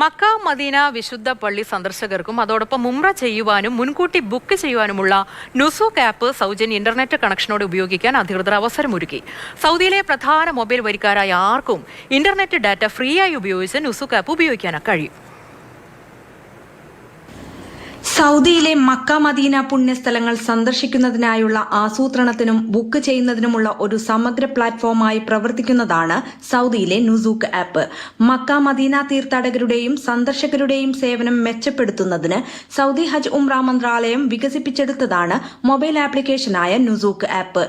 Mecca Medina വിശുദ്ധ പള്ളി സന്ദർശകർക്കും അതോടൊപ്പം മുംറ ചെയ്യുവാനും മുൻകൂട്ടി ബുക്ക് ചെയ്യുവാനുമുള്ള നുസൂക്ക് ആപ്പ് സൗജന്യ ഇന്റർനെറ്റ് കണക്ഷനോട് ഉപയോഗിക്കാൻ അധികൃതർ അവസരമൊരുക്കി. സൗദിയിലെ പ്രധാന മൊബൈൽ വരിക്കാരായ ആർക്കും ഇന്റർനെറ്റ് ഡാറ്റ ഫ്രീ ആയി ഉപയോഗിച്ച് നുസൂക്ക് ആപ്പ് ഉപയോഗിക്കാൻ കഴിയും. സൗദിയിലെ മക്ക മദീന പുണ്യസ്ഥലങ്ങൾ സന്ദർശിക്കുന്നതിനായുള്ള ആസൂത്രണത്തിനും ബുക്ക് ചെയ്യുന്നതിനുമുള്ള ഒരു സമഗ്ര പ്ലാറ്റ്ഫോമായി പ്രവർത്തിക്കുന്നതാണ് സൗദിയിലെ നുസൂക്ക് ആപ്പ്. മക്ക മദീന തീർത്ഥാടകരുടെയും സന്ദർശകരുടെയും സേവനം മെച്ചപ്പെടുത്തുന്നതിന് സൗദി ഹജ് ഉംറ മന്ത്രാലയം വികസിപ്പിച്ചെടുത്തതാണ് മൊബൈൽ ആപ്ലിക്കേഷനായ നുസൂക്ക് ആപ്പ്.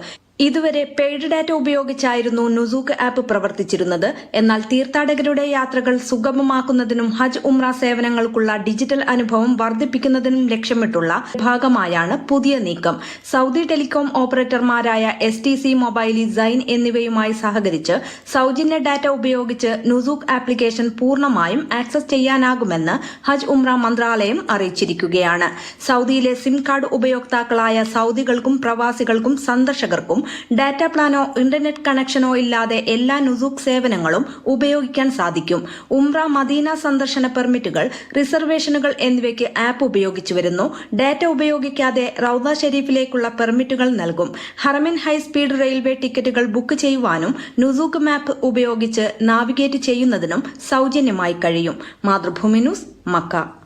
ഇതുവരെ പെയ്ഡ് ഡാറ്റ ഉപയോഗിച്ചായിരുന്നു നുസൂക്ക് ആപ്പ് പ്രവർത്തിച്ചിരുന്നത്. എന്നാൽ തീർത്ഥാടകരുടെ യാത്രകൾ സുഗമമാക്കുന്നതിനും ഹജ്ജ് ഉംറ സേവനങ്ങൾക്കുള്ള ഡിജിറ്റൽ അനുഭവം വർദ്ധിപ്പിക്കുന്നതിനും ലക്ഷ്യമിട്ടുള്ള ഭാഗമായാണ് പുതിയ നീക്കം. Saudi telecom ഓപ്പറേറ്റർമാരായ S T C Mobily Zain എന്നിവയുമായി സഹകരിച്ച് സൌജന്യ ഡാറ്റ ഉപയോഗിച്ച് നുസൂക്ക് ആപ്ലിക്കേഷൻ പൂർണമായും ആക്സസ് ചെയ്യാനാകുമെന്ന് ഹജ്ജ് ഉംറ മന്ത്രാലയം അറിയിച്ചിരിക്കുകയാണ്. സൌദിയിലെ സിം കാർഡ് ഉപയോക്താക്കളായ സൌദികൾക്കും പ്രവാസികൾക്കും സന്ദർശകർക്കും ഡാറ്റ പ്ലാനോ ഇന്റർനെറ്റ് കണക്ഷനോ ഇല്ലാതെ എല്ലാ നുസൂക്ക് സേവനങ്ങളും ഉപയോഗിക്കാൻ സാധിക്കും. ഉംറ മദീന സന്ദർശന പെർമിറ്റുകൾ റിസർവേഷനുകൾ എന്നിവയ്ക്ക് ആപ്പ് ഉപയോഗിച്ചു വരുന്നു. ഡാറ്റ ഉപയോഗിക്കാതെ റൌദ ഷെരീഫിലേക്കുള്ള പെർമിറ്റുകൾ നൽകും. ഹറമിൻ ഹൈസ്പീഡ് റെയിൽവേ ടിക്കറ്റുകൾ ബുക്ക് ചെയ്യുവാനും നുസൂക്ക് മാപ്പ് ഉപയോഗിച്ച് നാവിഗേറ്റ് ചെയ്യുന്നതിനും സൗജന്യമായി കഴിയും. Mathrubhumi news Makkah.